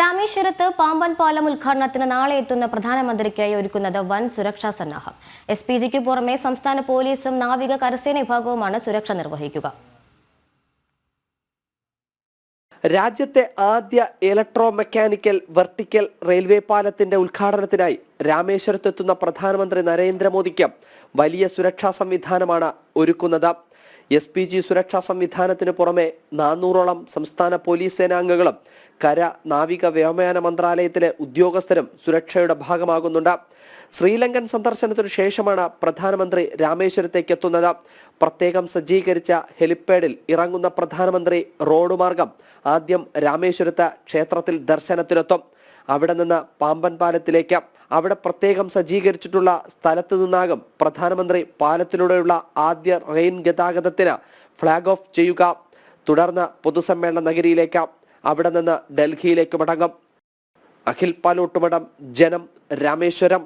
രാമേശ്വരത്ത് പാമ്പൻ പാലം ഉദ്ഘാടനത്തിന് നാളെ എത്തുന്ന പ്രധാനമന്ത്രിക്കായി ഒരുക്കുന്നത് വൻ സുരക്ഷാ സന്നാഹം. എസ് പി ജിക്ക് പുറമെ സംസ്ഥാന പോലീസും നാവിക കരസേന വിഭാഗവുമാണ് സുരക്ഷ നിർവഹിക്കുക. രാജ്യത്തെ ആദ്യ ഇലക്ട്രോ മെക്കാനിക്കൽ വെർട്ടിക്കൽ റെയിൽവേ പാലത്തിന്റെ ഉദ്ഘാടനത്തിനായി രാമേശ്വരത്തെത്തുന്ന പ്രധാനമന്ത്രി നരേന്ദ്രമോദിക്ക് വലിയ സുരക്ഷാ സംവിധാനമാണ് ഒരുക്കുന്നത്. എസ് പി ജി സുരക്ഷാ സംവിധാനത്തിന് പുറമെ നാനൂറോളം സംസ്ഥാന പോലീസ് സേനാംഗങ്ങളും കര നാവിക വ്യോമയാന മന്ത്രാലയത്തിലെ ഉദ്യോഗസ്ഥരും സുരക്ഷയുടെ ഭാഗമാകുന്നുണ്ട്. ശ്രീലങ്കൻ സന്ദർശനത്തിനു ശേഷമാണ് പ്രധാനമന്ത്രി രാമേശ്വരത്തേക്ക് എത്തുന്നത് പ്രത്യേകം സജ്ജീകരിച്ച ഹെലിപ്പാഡിൽ ഇറങ്ങുന്ന പ്രധാനമന്ത്രി റോഡ് മാർഗം ആദ്യം രാമേശ്വരത്ത് ക്ഷേത്രത്തിൽ ദർശനത്തിനെത്തും. അവിടെ നിന്ന് പാമ്പൻ പാലത്തിലേക്ക്. അവിടെ പ്രത്യേകം സജ്ജീകരിച്ചിട്ടുള്ള സ്ഥലത്തു നിന്നാകും പ്രധാനമന്ത്രി പാലത്തിലൂടെയുള്ള ആദ്യ റെയിൻ ഗതാഗതത്തിന് ഫ്ളാഗ് ഓഫ് ചെയ്യുക. തുടർന്ന് പൊതുസമ്മേളന നഗരിയിലേക്ക് അവിടെ നിന്ന് ഡൽഹിയിലേക്ക് മടങ്ങും. അഖിൽ പാലോട്ടുമടം ജനം രാമേശ്വരം.